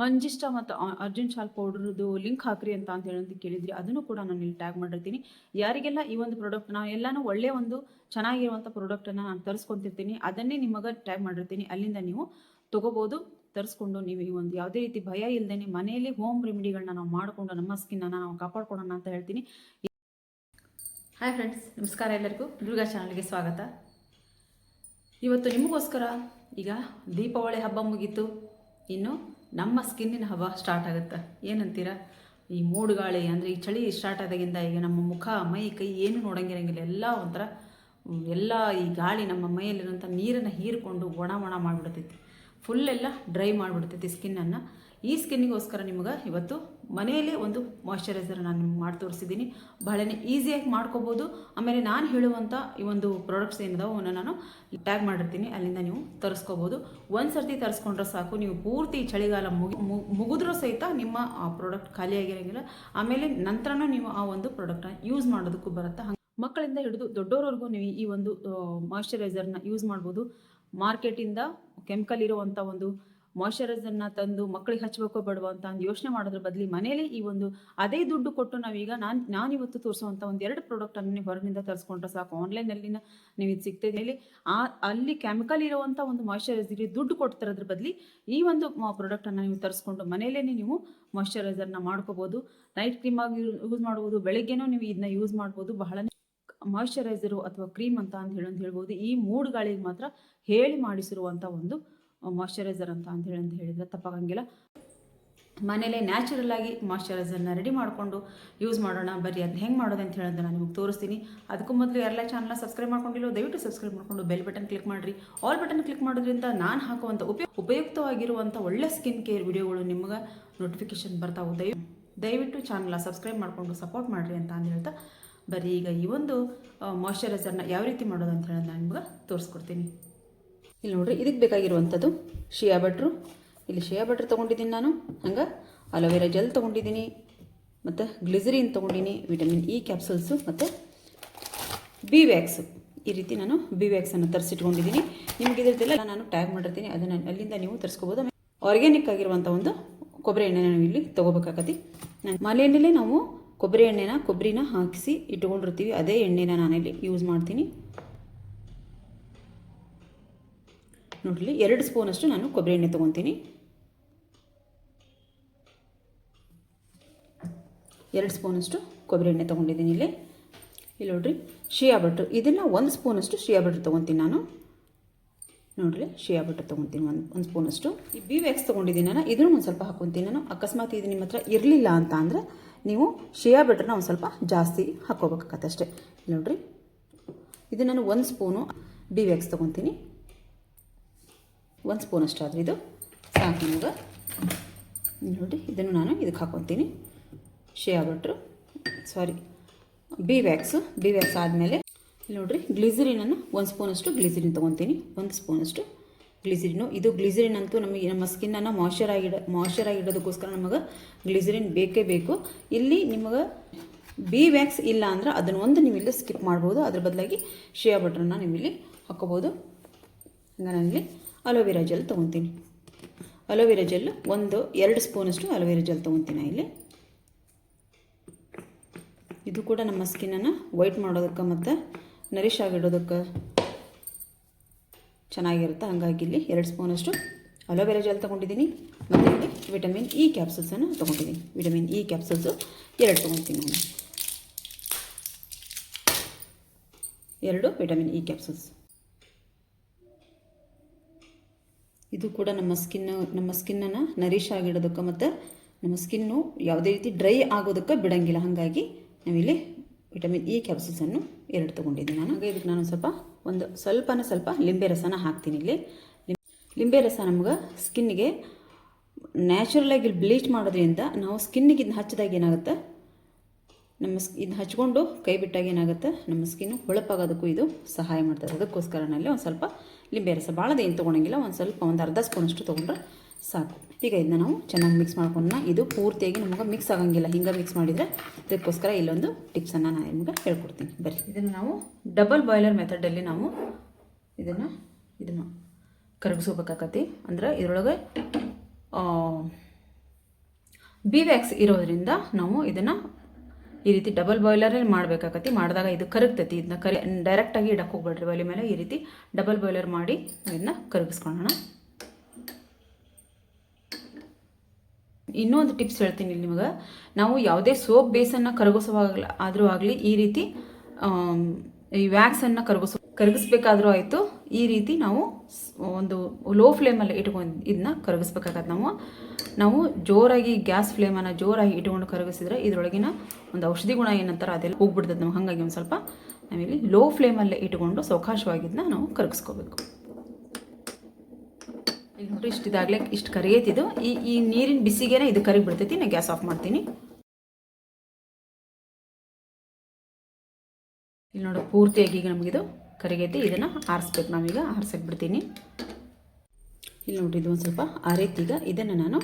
ಮಂಜಿಷ್ಟ ಮತ್ತು Arjun shawl ಪೌಡ್ರದ್ದು link ಹಾಕ್ರಿ ಅಂತ ಅಂತ ಹೇಳಿ ಕೇಳಿದ್ರಿ. ಅದನ್ನು ಕೂಡ ನಾನು ಇಲ್ಲಿ ಟ್ಯಾಗ್ ಮಾಡಿರ್ತೀನಿ. ಯಾರಿಗೆಲ್ಲ ಈ ಒಂದು ಪ್ರಾಡಕ್ಟ್ ನಾವು ಎಲ್ಲನೂ ಒಳ್ಳೆಯ ಒಂದು ಚೆನ್ನಾಗಿರುವಂಥ ಪ್ರಾಡಕ್ಟನ್ನು ನಾನು ತರಿಸ್ಕೊತಿರ್ತೀನಿ, ಅದನ್ನೇ ನಿಮಗೆ ಟ್ಯಾಗ್ ಮಾಡಿರ್ತೀನಿ. ಅಲ್ಲಿಂದ ನೀವು ತೊಗೋಬೋದು, ತರಿಸ್ಕೊಂಡು ನೀವು ಈ ಒಂದು ಯಾವುದೇ ರೀತಿ ಭಯ ಇಲ್ಲದೇ ಮನೆಯಲ್ಲಿ ಹೋಮ್ ರೆಮಿಡಿಗಳನ್ನ ನಾವು ಮಾಡಿಕೊಂಡು ನಮ್ಮ ಸ್ಕಿನ್ನನ್ನು ನಾವು ಕಾಪಾಡ್ಕೊಳ್ಳೋಣ ಅಂತ ಹೇಳ್ತೀನಿ. ಹಾಯ್ ಫ್ರೆಂಡ್ಸ್ ನಮಸ್ಕಾರ ಎಲ್ಲರಿಗೂ. ದುರ್ಗಾ ಚಾನಲ್ಗೆ ಸ್ವಾಗತ. ಇವತ್ತು ನಿಮಗೋಸ್ಕರ ಈಗ ದೀಪಾವಳಿ ಹಬ್ಬ ಮುಗೀತು. ಇನ್ನು ನಮ್ಮ ಸ್ಕಿನ್ನಿನ ಹಬ್ಬ ಸ್ಟಾರ್ಟ್ ಆಗುತ್ತೆ. ಏನಂತೀರಾ? ಈ ಮೂಡುಗಾಳಿ ಅಂದರೆ ಈ ಚಳಿ ಸ್ಟಾರ್ಟ್ ಆದಾಗಿಂದ ಈಗ ನಮ್ಮ ಮುಖ, ಮೈ, ಕೈ ಏನು ನೋಡಂಗಿರಂಗಿಲ್ಲ. ಎಲ್ಲ ಒಂಥರ ಎಲ್ಲ ಈ ಗಾಳಿ ನಮ್ಮ ಮೈಯಲ್ಲಿರುವಂಥ ನೀರನ್ನು ಹೀರಿಕೊಂಡು ಒಣ ಒಣ ಮಾಡಿಬಿಡ್ತೈತಿ. ಫುಲ್ ಎಲ್ಲ ಡ್ರೈ ಮಾಡಿಬಿಡ್ತೈತಿ ಸ್ಕಿನ್ನನ್ನು ಈ ಸ್ಕಿನ್ನಿಗೋಸ್ಕರ ನಿಮಗೆ ಇವತ್ತು ಮನೆಯಲ್ಲೇ ಒಂದು ಮಾಯಿಶ್ಚರೈಸರ್ ನಾನು ನಿಮ್ಗೆ ಮಾಡಿ ತೋರಿಸಿದ್ದೀನಿ. ಬಹಳನೇ ಈಸಿಯಾಗಿ ಮಾಡ್ಕೋಬೋದು. ಆಮೇಲೆ ನಾನು ಹೇಳುವಂಥ ಈ ಒಂದು ಪ್ರಾಡಕ್ಟ್ಸ್ ಏನಿದಾವೆ ಅವನ್ನ ನಾನು ಟ್ಯಾಗ್ ಮಾಡಿರ್ತೀನಿ. ಅಲ್ಲಿಂದ ನೀವು ತರಿಸ್ಕೋಬೋದು. ಒಂದು ಸರ್ತಿ ತರಿಸ್ಕೊಂಡ್ರೆ ಸಾಕು. ನೀವು ಪೂರ್ತಿ ಚಳಿಗಾಲ ಮುಗಿ ಮುಗಿದ್ರೂ ಸಹಿತ ನಿಮ್ಮ, ಆ ಪ್ರಾಡಕ್ಟ್ ಖಾಲಿಯಾಗಿರೋಂಗಿಲ್ಲ ಆಮೇಲೆ ನಂತರನೂ ನೀವು ಆ ಒಂದು ಪ್ರಾಡಕ್ಟ್ನ ಯೂಸ್ ಮಾಡೋದಕ್ಕೂ ಬರುತ್ತೆ ಹಂಗೆ. ಮಕ್ಕಳಿಂದ ಹಿಡಿದು ದೊಡ್ಡೋರವರೆಗೂ ನೀವು ಈ ಒಂದು ಮಾಯಿಶ್ಚರೈಸರ್ನ ಯೂಸ್ ಮಾಡ್ಬೋದು. ಮಾರ್ಕೆಟಿಂದ ಕೆಮಿಕಲ್ ಇರುವಂಥ ಒಂದು ಮಾಯ್ಶ್ಚರೈಸರ್ನ ತಂದು ಮಕ್ಕಳಿಗೆ ಹಚ್ಚಬೇಕೋ ಬೇಡವೋ ಅಂತ ಒಂದು ಯೋಚನೆ ಮಾಡೋದ್ರ ಬದಲಿ ಮನೇಲಿ ಈ ಒಂದು ಅದೇ ದುಡ್ಡು ಕೊಟ್ಟು ನಾವೀಗ ನಾನು, ನಾನಿವತ್ತು ತೋರಿಸುವಂಥ ಒಂದು ಎರಡು ಪ್ರಾಡಕ್ಟನ್ನು ನೀವು ಹೊರಗಿನಿಂದ ತರಿಸ್ಕೊಂಡ್ರೆ ಸಾಕು. ಆನ್ಲೈನಲ್ಲಿನ ನೀವು ಇದು ಸಿಗ್ತಾ ಇಲ್ಲಿ ಆ, ಅಲ್ಲಿ ಕೆಮಿಕಲ್ ಇರುವಂಥ ಒಂದು ಮಾಯಶ್ಚರೈಸರ್ ದುಡ್ಡು ಕೊಡ್ತಿರೋದ್ರ ಬದಲಿ ಈ ಒಂದು ಪ್ರಾಡಕ್ಟನ್ನು ನೀವು ತರಿಸ್ಕೊಂಡು ಮನೆಯಲ್ಲೇ ನೀವು ಮಾಯಶ್ಚರೈಸರ್ನ ಮಾಡ್ಕೋಬೋದು. ನೈಟ್ ಕ್ರೀಮ್ ಆಗಿ ಯೂಸ್ ಮಾಡ್ಬೋದು. ಬೆಳಗ್ಗೆನೂ ನೀವು ಇದನ್ನ ಯೂಸ್ ಮಾಡ್ಬೋದು. ಬಹಳ ಮಾಯಶ್ಚರೈಸರ್ ಅಥವಾ ಕ್ರೀಮ್ ಅಂತ ಅಂತ ಹೇಳಿ ಅಂತ ಹೇಳ್ಬೋದು. ಈ ಮೂಡ್ ಗಾಳಿಗೆ ಮಾತ್ರ ಹೇಳಿ ಮಾಡಿಸಿರುವಂಥ ಒಂದು ಮಾಯ್ಶ್ಚರೈಸರ್ ಅಂತ ಅಂತ ಅಂತ ಹೇಳಿದರೆ ತಪ್ಪಾಗಂಗಿಲ್ಲ. ಮನೇಲೇ ನ್ಯಾಚುರಲ್ ಆಗಿ ಮಾಯ್ಶ್ಚರೈಸರ್ನ ರೆಡಿ ಮಾಡಿಕೊಂಡು ಯೂಸ್ ಮಾಡೋಣ ಬರೀ ಅದು ಹೆಂಗೆ ಮಾಡೋದು ಅಂತ ಹೇಳೋದು ನಾನು ನಿಮಗೆ ತೋರಿಸ್ತೀನಿ. ಅದಕ್ಕೂ ಮೊದಲು ಎಲ್ಲ ಚಾನಲ್ನ ಸಬ್ಸ್ಕ್ರೈಬ್ ಮಾಡ್ಕೊಂಡಿಲ್ಲ ದಯವಿಟ್ಟು ಸಬ್ಸ್ಕ್ರೈಬ್ ಮಾಡಿಕೊಂಡು ಬೆಲ್ ಬಟನ್ ಕ್ಲಿಕ್ ಮಾಡಿರಿ. ಆಲ್ ಬಟನ್ ಕ್ಲಿಕ್ ಮಾಡೋದ್ರಿಂದ ನಾನು ಹಾಕುವಂಥ ಉಪಯು ಉಪಯುಕ್ತವಾಗಿರುವಂಥ ಒಳ್ಳೆ ಸ್ಕಿನ್ ಕೇರ್ ವಿಡಿಯೋಗಳು ನಿಮಗೆ ನೋಟಿಫಿಕೇಶನ್ ಬರ್ತಾವೆ ದಯ ದಯವಿಟ್ಟು ಚಾನಲ್ನ ಸಬ್ಸ್ಕ್ರೈಬ್ ಮಾಡಿಕೊಂಡು ಸಪೋರ್ಟ್ ಮಾಡಿರಿ ಅಂತ ಅಂದು ಹೇಳ್ತಾ ಬರೀ ಈಗ ಈ ಒಂದು ಮಾಯ್ಚರೈಸರ್ನ ಯಾವ ರೀತಿ ಮಾಡೋದು ಅಂತ ಹೇಳೋದು ನಾನು ನಿಮ್ಗೆ ತೋರಿಸ್ಕೊಡ್ತೀನಿ. ಇಲ್ಲಿ ನೋಡ್ರಿ, ಇದಕ್ಕೆ ಬೇಕಾಗಿರುವಂಥದ್ದು ಶಿಯಾ ಬಟ್ರು ಇಲ್ಲಿ ಶಿಯಾ ಬಟ್ರ್ ತೊಗೊಂಡಿದ್ದೀನಿ ನಾನು. ಹಂಗೆ ಅಲೋವೆರಾ ಜೆಲ್ ತೊಗೊಂಡಿದ್ದೀನಿ, ಮತ್ತು ಗ್ಲಿಸರಿನ್ ತೊಗೊಂಡಿನಿ ವಿಟಮಿನ್ ಇ ಕ್ಯಾಪ್ಸೂಲ್ಸು ಮತ್ತು ಬಿ ವ್ಯಾಕ್ಸು ಈ ರೀತಿ ನಾನು ಬಿ ವ್ಯಾಕ್ಸನ್ನು ತರಿಸಿಟ್ಕೊಂಡಿದ್ದೀನಿ. ನಿಮಗೆ ಇದರದ್ದೆಲ್ಲ ನಾನು ಟ್ಯಾಗ್ ಮಾಡಿರ್ತೀನಿ, ಅದನ್ನು ಅಲ್ಲಿಂದ ನೀವು ತರಿಸ್ಕೋಬೋದು. ಆರ್ಗ್ಯಾನಿಕ್ ಆಗಿರುವಂಥ ಒಂದು ಕೊಬ್ಬರಿ ಎಣ್ಣೆನ ನಾವು ಇಲ್ಲಿ ತೊಗೋಬೇಕಾಗತ್ತೆ. ನಾನು ಮನೆಯಲ್ಲೇ ನಾವು ಕೊಬ್ಬರಿ ಎಣ್ಣೆನ, ಕೊಬ್ಬರಿನ ಹಾಕಿಸಿ ಇಟ್ಕೊಂಡಿರ್ತೀವಿ. ಅದೇ ಎಣ್ಣೆನ ನಾನಿಲ್ಲಿ ಯೂಸ್ ಮಾಡ್ತೀನಿ. ನೋಡಲಿ ಎರಡು ಸ್ಪೂನಷ್ಟು ನಾನು ಕೊಬ್ಬರಿ ಎಣ್ಣೆ ತೊಗೊತೀನಿ. ಎರಡು ಸ್ಪೂನಷ್ಟು ಕೊಬ್ಬರಿ ಎಣ್ಣೆ ತೊಗೊಂಡಿದ್ದೀನಿ ಇಲ್ಲಿ. ಇಲ್ಲಿ ನೋಡ್ರಿ ಶಿಯಾ ಬಟ್ರು ಇದನ್ನು ಒಂದು ಸ್ಪೂನಷ್ಟು ಶಿಯಾ ಬಟ್ರ್ ತೊಗೊತೀನಿ ನಾನು. ನೋಡ್ರಿ ಶಿಯಾ ಬಟ್ರ್ ತೊಗೊತೀನಿ ಒಂದು ಒಂದು ಸ್ಪೂನಷ್ಟು ಈ ಬಿ ವ್ಯಾಕ್ಸ್ ತೊಗೊಂಡಿದ್ದೀನಿ ನಾನು. ಇದನ್ನು ಒಂದು ಸ್ವಲ್ಪ ಹಾಕ್ಕೊತೀನಿ ನಾನು. ಅಕಸ್ಮಾತ್ ಇದು ನಿಮ್ಮ ಹತ್ರ ಇರಲಿಲ್ಲ ಅಂತ ಅಂದರೆ ನೀವು ಶಿಯಾ ಬಟ್ರನ್ನ ಒಂದು ಸ್ವಲ್ಪ ಜಾಸ್ತಿ ಹಾಕ್ಕೋಬೇಕಾಗತ್ತೆ ಅಷ್ಟೇ. ನೋಡ್ರಿ ಇದು ನಾನು ಒಂದು ಸ್ಪೂನು ಬಿ ವ್ಯಾಕ್ಸ್ ತೊಗೊತೀನಿ. ಒಂದು ಸ್ಪೂನ್ ಅಷ್ಟಾದರೆ ಇದು. ಸಾಕು ನಿಮಗೆ ನೋಡಿ, ಇದನ್ನು ನಾನು ಇದಕ್ಕೆ ಹಾಕ್ಕೊತೀನಿ shea butter sorry B wax B wax ಆದಮೇಲೆ, ಇಲ್ಲಿ ನೋಡಿರಿ ಗ್ಲಿಸರಿನನ್ನು ಒಂದು ಸ್ಪೂನಷ್ಟು ಗ್ಲಿಸರಿನ್ ತೊಗೊತೀನಿ. ಒಂದು ಸ್ಪೂನಷ್ಟು ಗ್ಲಿಸರಿನು ಇದು ಗ್ಲಿಸರಿನ್ ಅಂತೂ ನಮಗೆ, ನಮ್ಮ ಸ್ಕಿನ್ನನ್ನು ಮಾಯ್ಶ್ಚರ್ ಆಗಿಡ ಮಾಯ್ಶ್ಚರ್ ಆಗಿಡೋದಕ್ಕೋಸ್ಕರ ನಮಗೆ ಗ್ಲಿಸರಿನ್ ಬೇಕೇ ಬೇಕು. ಇಲ್ಲಿ ನಿಮಗೆ ಬಿ ವ್ಯಾಕ್ಸ್ ಇಲ್ಲ ಅಂದ್ರೆ ಅದನ್ನು ಒಂದು ನೀವು ಇಲ್ಲಿ ಸ್ಕಿಪ್ ಮಾಡ್ಬೋದು. ಅದ್ರ ಬದಲಾಗಿ ಶಿಯಾ ಬಟ್ರನ್ನ ನೀವು ಇಲ್ಲಿ ಹಾಕ್ಕೋಬೋದು ನಾನು ನಾನಿಲ್ಲಿ ಅಲೋವೆರಾ ಜೆಲ್ ತೊಗೊತೀನಿ. ಅಲೋವೆರಾ ಜೆಲ್ ಒಂದು, ಎರಡು ಸ್ಪೂನಷ್ಟು ಅಲೋವೆರಾ ಜೆಲ್ ತೊಗೊತೀನಿ ಇಲ್ಲಿ. ಇದು ಕೂಡ ನಮ್ಮ ಸ್ಕಿನ್ನನ್ನು ವೈಟ್ ಮಾಡೋದಕ್ಕೆ ಮತ್ತು ನರಿಶ್ ಆಗಿಡೋದಕ್ಕೆ ಚೆನ್ನಾಗಿರುತ್ತೆ. ಹಾಗಾಗಿ ಇಲ್ಲಿ ಎರಡು ಸ್ಪೂನಷ್ಟು ಅಲೋವೆರಾ ಜೆಲ್ ತೊಗೊಂಡಿದ್ದೀನಿ. ಮತ್ತು ಇಲ್ಲಿ ವಿಟಮಿನ್ ಇ ಕ್ಯಾಪ್ಸಲ್ಸನ್ನು ತೊಗೊಂಡಿದ್ದೀನಿ. ವಿಟಮಿನ್ ಇ ಕ್ಯಾಪ್ಸಲ್ಸು ಎರಡು ತೊಗೊತೀನಿ ನಾನು. ಎರಡು ವಿಟಮಿನ್ ಇ ಕ್ಯಾಪ್ಸೂಲ್ಸ್ ಇದು ಕೂಡ ನಮ್ಮ ಸ್ಕಿನ್ ನಮ್ಮ ಸ್ಕಿನ್ನನ್ನು ನರಿಶ್ ಆಗಿಡೋದಕ್ಕೆ ಮತ್ತು ನಮ್ಮ ಸ್ಕಿನ್ನು ಯಾವುದೇ ರೀತಿ ಡ್ರೈ ಆಗೋದಕ್ಕೆ ಬಿಡಂಗಿಲ್ಲ. ಹಾಗಾಗಿ ನಾವಿಲ್ಲಿ ವಿಟಮಿನ್ ಇ ಕ್ಯಾಪ್ಸೂಲ್ಸನ್ನು ಎರಡು ತೊಗೊಂಡಿದ್ದೀನಿ ನಾನು. ಹಾಗೆ ಇದಕ್ಕೆ ನಾನು ಸ್ವಲ್ಪ, ಒಂದು ಸ್ವಲ್ಪನೇ ಸ್ವಲ್ಪ ಲಿಂಬೆ ರಸನ ಹಾಕ್ತೀನಿ ಇಲ್ಲಿ. ಲಿಂಬೆ ರಸ ನಮ್ಗೆ ಸ್ಕಿನ್ನಿಗೆ ನ್ಯಾಚುರಲಾಗಿ ಬ್ಲೀಚ್ ಮಾಡೋದ್ರಿಂದ ನಾವು ಸ್ಕಿನ್ನಿಗೆ ಇದನ್ನ ಹಚ್ಚಿದಾಗ ಏನಾಗುತ್ತೆ? ನಮ್ಮ ಸ್ ಇದನ್ನ ಹಚ್ಕೊಂಡು ಕೈ ಬಿಟ್ಟಾಗ ಏನಾಗುತ್ತೆ? ನಮ್ಮ ಸ್ಕಿನ್ನು ಹೊಳಪಾಗೋದಕ್ಕೂ ಇದು ಸಹಾಯ ಮಾಡ್ತದೆ. ಅದಕ್ಕೋಸ್ಕರ ನಾನು ಒಂದು ಸ್ವಲ್ಪ ಲಿಂಬೆ ರಸ ಭಾಳದೇನು ತೊಗೊಳಂಗಿಲ್ಲ ಒಂದು ಸ್ವಲ್ಪ ಒಂದು ಅರ್ಧ ಸ್ಪೂನಷ್ಟು ತೊಗೊಂಡ್ರೆ ಸಾಕು. ಈಗ ಇದನ್ನ ನಾವು ಚೆನ್ನಾಗಿ ಮಿಕ್ಸ್ ಮಾಡ್ಕೊಂಡ ಇದು ಪೂರ್ತಿಯಾಗಿ ನಮಗೆ ಮಿಕ್ಸ್ ಆಗಂಗಿಲ್ಲ. ಹಿಂಗೆ ಮಿಕ್ಸ್ ಮಾಡಿದರೆ ಅದಕ್ಕೋಸ್ಕರ ಇಲ್ಲೊಂದು ಟಿಪ್ಸನ್ನು ನಾನು ನಿಮಗೆ ಹೇಳ್ಕೊಡ್ತೀನಿ. ಬರ್ರಿ. ಇದನ್ನು ನಾವು ಡಬಲ್ ಬಾಯ್ಲರ್ ಮೆಥಡಲ್ಲಿ ನಾವು ಇದನ್ನು ಇದನ್ನು ಕರಗಿಸ್ಕೋಬೇಕಾಕತಿ. ಅಂದ್ರೆ ಇದರೊಳಗೆ ಬಿ ವ್ಯಾಕ್ಸ್ ಇರೋದ್ರಿಂದ ನಾವು ಇದನ್ನು ಈ ರೀತಿ ಡಬಲ್ ಬಾಯ್ಲರಲ್ಲಿ ಮಾಡಬೇಕಾಗತ್ತೆ. ಮಾಡಿದಾಗ ಇದು ಕರಗ್ತೈತಿ. ಇದನ್ನ ಕರಿ ಡೈರೆಕ್ಟಾಗಿ ಇಡಕ್ಕೆ ಹೋಗ್ಬೇಡ್ರಿ. ಒಲೆ ಮೇಲೆ ಈ ರೀತಿ ಡಬಲ್ ಬಾಯ್ಲರ್ ಮಾಡಿ ಇದನ್ನ ಕರಗಿಸ್ಕೊಳ್ಳೋಣ. ಇನ್ನೂ ಒಂದು ಟಿಪ್ಸ್ ಹೇಳ್ತೀನಿ ನಿಮಗೆ. ನಾವು ಯಾವುದೇ ಸೋಪ್ ಬೇಸನ್ನು ಕರಗಿಸುವಾಗ ಆದರೂ ಆಗಲಿ ಈ ರೀತಿ ಈ ವ್ಯಾಕ್ಸನ್ನು ಕರಗಿಸೋ ಕರಗಿಸ್ಬೇಕಾದ್ರೂ ಆಯಿತು. ಈ ರೀತಿ ನಾವು ಒಂದು ಲೋ ಫ್ಲೇಮಲ್ಲಿ ಇಟ್ಕೊಂಡು ಇದನ್ನ ಕರಗಿಸ್ಬೇಕಾಗತ್ತೆ ನಾವು. ನಾವು ಜೋರಾಗಿ ಗ್ಯಾಸ್ ಫ್ಲೇಮನ್ನು ಜೋರಾಗಿ ಇಟ್ಕೊಂಡು ಕರಗಿಸಿದ್ರೆ ಇದರೊಳಗಿನ ಒಂದು ಔಷಧಿ ಗುಣ ಏನಂತಾರೆ ಅದೆಲ್ಲ ಹೋಗ್ಬಿಡ್ತದೆ ನಾವು ಹಾಗಾಗಿ ಒಂದು ಸ್ವಲ್ಪ ನಾವಿಲ್ಲಿ ಲೋ ಫ್ಲೇಮಲ್ಲೇ ಇಟ್ಕೊಂಡು ಸೌಕಾಶವಾಗಿದ್ದನ್ನ ನಾವು ಕರಗಿಸ್ಕೋಬೇಕು. ಇಲ್ಲಿ ನೋಡ್ರಿ ಇಷ್ಟು ಇದಾಗಲೇ ಇಷ್ಟು ಕರಿಯೈತಿದು. ಈ ಈ ನೀರಿನ ಬಿಸಿಗೆನೆ ಇದು ಕರಿಗಿ ಬಿಡ್ತೈತಿ ನಾನು ಗ್ಯಾಸ್ ಆಫ್ ಮಾಡ್ತೀನಿ. ಇಲ್ಲಿ ನೋಡು ಪೂರ್ತಿಯಾಗಿ ಈಗ ನಮಗಿದು ಕರಿಗೈತಿ, ಇದನ್ನು ಆರಿಸ್ಬೇಕು. ನಾವೀಗ ಆರ್ಸಕ್ಕೆ ಬಿಡ್ತೀನಿ ಇಲ್ಲಿ ನೋಡಿ ಇದು ಒಂದು ಸ್ವಲ್ಪ ಆರೈತಿ ಈಗ. ಇದನ್ನು ನಾನು,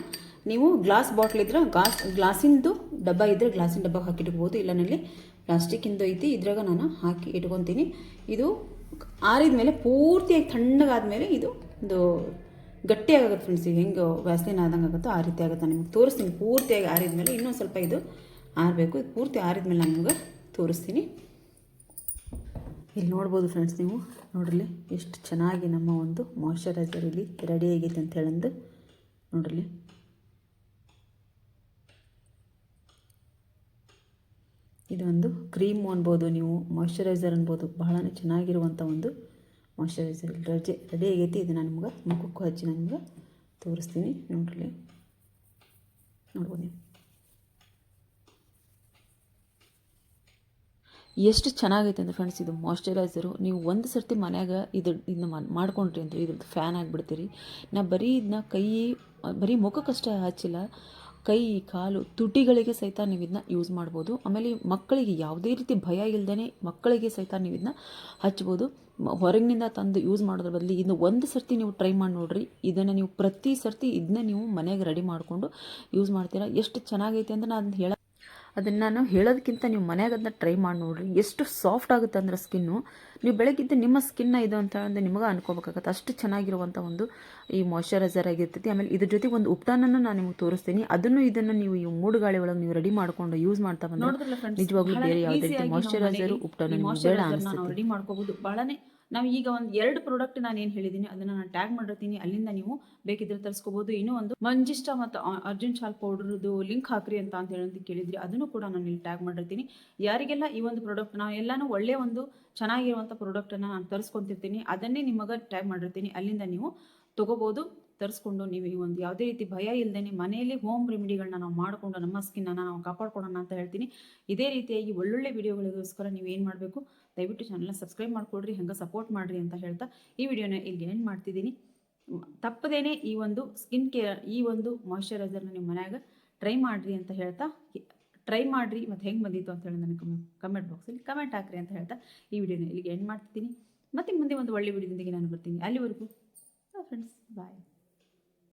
ನೀವು ಗ್ಲಾಸ್ ಬಾಟ್ಲ್ ಇದ್ರೆ ಗ್ಲಾಸ್, ಗ್ಲಾಸಿಂದು ಡಬ್ಬ ಇದ್ದರೆ ಗ್ಲಾಸಿನ ಡಬ್ಬ ಹಾಕಿ ಇಟ್ಕೋಬೋದು ಇಲ್ಲ ನಲ್ಲಿ ಪ್ಲಾಸ್ಟಿಕ್ಕಿಂದು ಐತಿ, ಇದ್ರಾಗ ನಾನು ಹಾಕಿ ಇಟ್ಕೊತೀನಿ. ಇದು ಆರಿದ ಮೇಲೆ ಪೂರ್ತಿಯಾಗಿ ತಣ್ಣಗಾದ ಮೇಲೆ ಇದು ಒಂದು ಗಟ್ಟಿಯಾಗುತ್ತೆ ಫ್ರೆಂಡ್ಸ್ ಈಗ. ಹೆಂಗೆ ವ್ಯಾಸ್ಲಿನ್ ಆದಂಗೆ ಆಗುತ್ತೋ ಆ ರೀತಿ ಆಗುತ್ತೆ ನಿಮಗೆ. ತೋರಿಸ್ತೀನಿ ಪೂರ್ತಿಯಾಗಿ ಆರಿದ ಮೇಲೆ ಇನ್ನೊಂದು ಸ್ವಲ್ಪ ಇದು ಆರಬೇಕು. ಪೂರ್ತಿ ಆರಿದ ಮೇಲೆ ನಾನು ನಿಮಗೆ ತೋರಿಸ್ತೀನಿ. ಇಲ್ಲಿ ನೋಡ್ಬೋದು ಫ್ರೆಂಡ್ಸ್ ನೀವು. ನೋಡ್ರಿ ಎಷ್ಟು ಚೆನ್ನಾಗಿ ನಮ್ಮ ಒಂದು ಮಾಯ್ಶ್ಚರೈಸರ್ ಇಲ್ಲಿ ರೆಡಿ ಆಗೈತೆ ಅಂತ ಹೇಳಂದು ನೋಡ್ರಿ ಇದೊಂದು ಕ್ರೀಮ್ ಅನ್ಬೋದು ನೀವು ಮಾಯ್ಶ್ಚರೈಸರ್ ಅನ್ಬೋದು ಬಹಳ ಚೆನ್ನಾಗಿರುವಂಥ ಒಂದು ಮಾಯ್ಶ್ಚರೈಸರ್ ಇಲ್ಲಿ ರಜೆ ರೆಡಿ ಆಗೈತಿ. ಇದನ್ನು ನಾನು ನಿಮ್ಗೆ ಮುಖಕ್ಕೂ ಹಚ್ಚಿ ನಾನು ನಿಮ್ಗೆ ತೋರಿಸ್ತೀನಿ ನೋಡ್ರಿ ನೋಡ್ಬೋದು ನೀವು. ಎಷ್ಟು ಚೆನ್ನಾಗೈತೆ ಅಂದರೆ ಫ್ರೆಂಡ್ಸ್ ಇದು ಮಾಯ್ಶ್ಚರೈಸರು ನೀವು ಒಂದು ಸರ್ತಿ ಮನ್ಯಾಗ ಇದು ಇದನ್ನ ಮಾಡ್ಕೊಂಡ್ರಿ ಅಂತ ಇದ್ರದ್ದು ಫ್ಯಾನ್ ಆಗಿಬಿಡ್ತೀರಿ. ನಾ ಬರೀ ಇದನ್ನ ಕೈ, ಬರೀ ಮುಖಕ್ಕಷ್ಟೇ ಹಚ್ಚಿಲ್ಲ, ಕೈ, ಕಾಲು, ತುಟಿಗಳಿಗೆ ಸಹಿತ ನೀವು ಇದನ್ನ ಯೂಸ್ ಮಾಡ್ಬೋದು. ಆಮೇಲೆ ಮಕ್ಕಳಿಗೆ ಯಾವುದೇ ರೀತಿ ಭಯ ಇಲ್ಲದೇ ಮಕ್ಕಳಿಗೆ ಸಹಿತ ನೀವು ಇದನ್ನ ಹಚ್ಬೋದು. ಹೊರಗಿನಿಂದ ತಂದು ಯೂಸ್ ಮಾಡೋದ್ರ ಬದಲು ಇದನ್ನ ಒಂದು ಸರ್ತಿ ನೀವು ಟ್ರೈ ಮಾಡಿ ನೋಡ್ರಿ, ಇದನ್ನು ನೀವು ಪ್ರತಿ ಸರ್ತಿ ಇದನ್ನ ನೀವು ಮನೆಗೆ ರೆಡಿ ಮಾಡಿಕೊಂಡು ಯೂಸ್ ಮಾಡ್ತೀರಾ. ಎಷ್ಟು ಚೆನ್ನಾಗೈತೆ ಅಂತ ನಾನು ಹೇಳ ಅದನ್ನು ನಾನು ಹೇಳೋದಕ್ಕಿಂತ ನೀವು ಮನೆಯಾಗ ಅದನ್ನ ಟ್ರೈ ಮಾಡಿ ನೋಡ್ರಿ. ಎಷ್ಟು ಸಾಫ್ಟ್ ಆಗುತ್ತೆ ಅಂದ್ರೆ ಸ್ಕಿನ್ನು ನೀವು ಬೆಳಗ್ಗಿದ್ದ ನಿಮ್ಮ ಸ್ಕಿನ್ನ ಇದು ಅಂತ ಅಂದ್ರೆ ನಿಮಗೆ ಅನ್ಕೋಬೇಕಾಗತ್ತೆ. ಅಷ್ಟು ಚೆನ್ನಾಗಿರುವಂಥ ಒಂದು ಈ ಮಾಯ್ಶ್ಚರೈಸರ್ ಆಗಿರ್ತೈತಿ. ಆಮೇಲೆ ಇದ್ರ ಜೊತೆಗೆ ಒಂದು ಉಪ್ಟಾನನ್ನು ನಾನು ನಿಮಗೆ ತೋರಿಸ್ತೀನಿ. ಅದನ್ನು ಇದನ್ನು ನೀವು ಈ ಮೂಡು ಗಾಳಿ ಒಳಗೆ ನೀವು ರೆಡಿ ಮಾಡ್ಕೊಂಡು ಯೂಸ್ ಮಾಡ್ತಾ ಬಂದ್ರೆ ನಿಜವಾಗ್ಲೂ ಬೇರೆ ಯಾವುದೇ ಮಾಯ್ಶ್ಚರೈಸರ್ ಉಪ್ಟಾನ ಬೇಡ ರೆಡಿ ಮಾಡ್ಕೋಬಹುದು. ಬಹಳನೇ ನಾವು ಈಗ ಒಂದು ಎರಡು ಪ್ರಾಡಕ್ಟ್ ನಾನು ಏನು ಹೇಳಿದ್ದೀನಿ ಅದನ್ನು ನಾನು ಟ್ಯಾಗ್ ಮಾಡಿರ್ತೀನಿ. ಅಲ್ಲಿಂದ ನೀವು ಬೇಕಿದ್ರೆ ತರಿಸ್ಕೋಬೋದು. ಇನ್ನೂ ಒಂದು ಮಂಜಿಷ್ಟ ಮತ್ತು ಅರ್ಜೆಂಟ್ ಅರ್ಜುನ್ ಶಾಲ್ ಪೌಡರ್ದು ಲಿಂಕ್ ಹಾಕ್ರಿ ಅಂತ ಅಂತ ಹೇಳಿ ಕೇಳಿದ್ರಿ, ಅದನ್ನು ಕೂಡ ನಾನು ಇಲ್ಲಿ ಟ್ಯಾಗ್ ಮಾಡಿರ್ತೀನಿ. ಯಾರಿಗೆಲ್ಲ ಈ ಒಂದು ಪ್ರಾಡಕ್ಟ್ ನಾವು ಎಲ್ಲಾನು ಒಳ್ಳೆಯ ಒಂದು ಚೆನ್ನಾಗಿರುವಂಥ ಪ್ರಾಡಕ್ಟನ್ನು ನಾನು ತರಿಸ್ಕೊಂತಿರ್ತೀನಿ, ಅದನ್ನೇ ನಿಮಗೆ ಟ್ಯಾಗ್ ಮಾಡಿರ್ತೀನಿ. ಅಲ್ಲಿಂದ ನೀವು ತೊಗೋಬೋದು, ತರಿಸ್ಕೊಂಡು ನೀವು ಈ ಒಂದು ಯಾವುದೇ ರೀತಿ ಭಯ ಇಲ್ಲದೇ ಮನೆಯಲ್ಲಿ ಹೋಮ್ ರೆಮಿಡಿಗಳನ್ನ ನಾವು ಮಾಡಿಕೊಂಡು ನಮ್ಮ ಸ್ಕಿನ್ನ ನಾವು ಕಾಪಾಡ್ಕೊಳ್ಳೋಣ ಅಂತ ಹೇಳ್ತೀನಿ. ಇದೇ ರೀತಿಯಾಗಿ ಒಳ್ಳೊಳ್ಳೆ ವಿಡಿಯೋಗಳಿಗೋಸ್ಕರ ನೀವು ಏನು ಮಾಡಬೇಕು ದಯವಿಟ್ಟು ಚಾನಲ್ನ ಸಬ್ಸ್ಕ್ರೈಬ್ ಮಾಡಿಕೊಡ್ರಿ, ಹಂಗೆ ಸಪೋರ್ಟ್ ಮಾಡಿರಿ ಅಂತ ಹೇಳ್ತಾ ಈ ವಿಡಿಯೋನ ಇಲ್ಲಿ ಎಂಡ್ ಮಾಡ್ತಿದ್ದೀನಿ. ತಪ್ಪದೇನೆ ಈ ಒಂದು ಸ್ಕಿನ್ ಕೇರ್ ಈ ಒಂದು ಮಾಯಿಶ್ಚರೈಸರ್ನ ನಿಮ್ಮ ಮನ್ಯಾಗ ಟ್ರೈ ಮಾಡಿರಿ ಅಂತ ಹೇಳ್ತಾ ಟ್ರೈ ಮಾಡಿರಿ ಮತ್ತು ಹೆಂಗೆ ಬಂದಿತ್ತು ಅಂತ ಹೇಳಿ ನನಗೆ ಕಮೆಂಟ್ ಕಮೆಂಟ್ ಬಾಕ್ಸಲ್ಲಿ ಕಮೆಂಟ್ ಹಾಕ್ರಿ ಅಂತ ಹೇಳ್ತಾ ಈ ವಿಡಿಯೋನ ಇಲ್ಲಿಗೆ ಎಂಡ್ ಮಾಡ್ತಿದ್ದೀನಿ. ಮತ್ತೆ ಮುಂದೆ ಒಂದು ಒಳ್ಳೆ ವಿಡಿಯೋದೊಂದಿಗೆ ನಾನು ಬರ್ತೀನಿ. ಅಲ್ಲಿವರೆಗೂ ಫ್ರೆಂಡ್ಸ್ ಬಾಯ್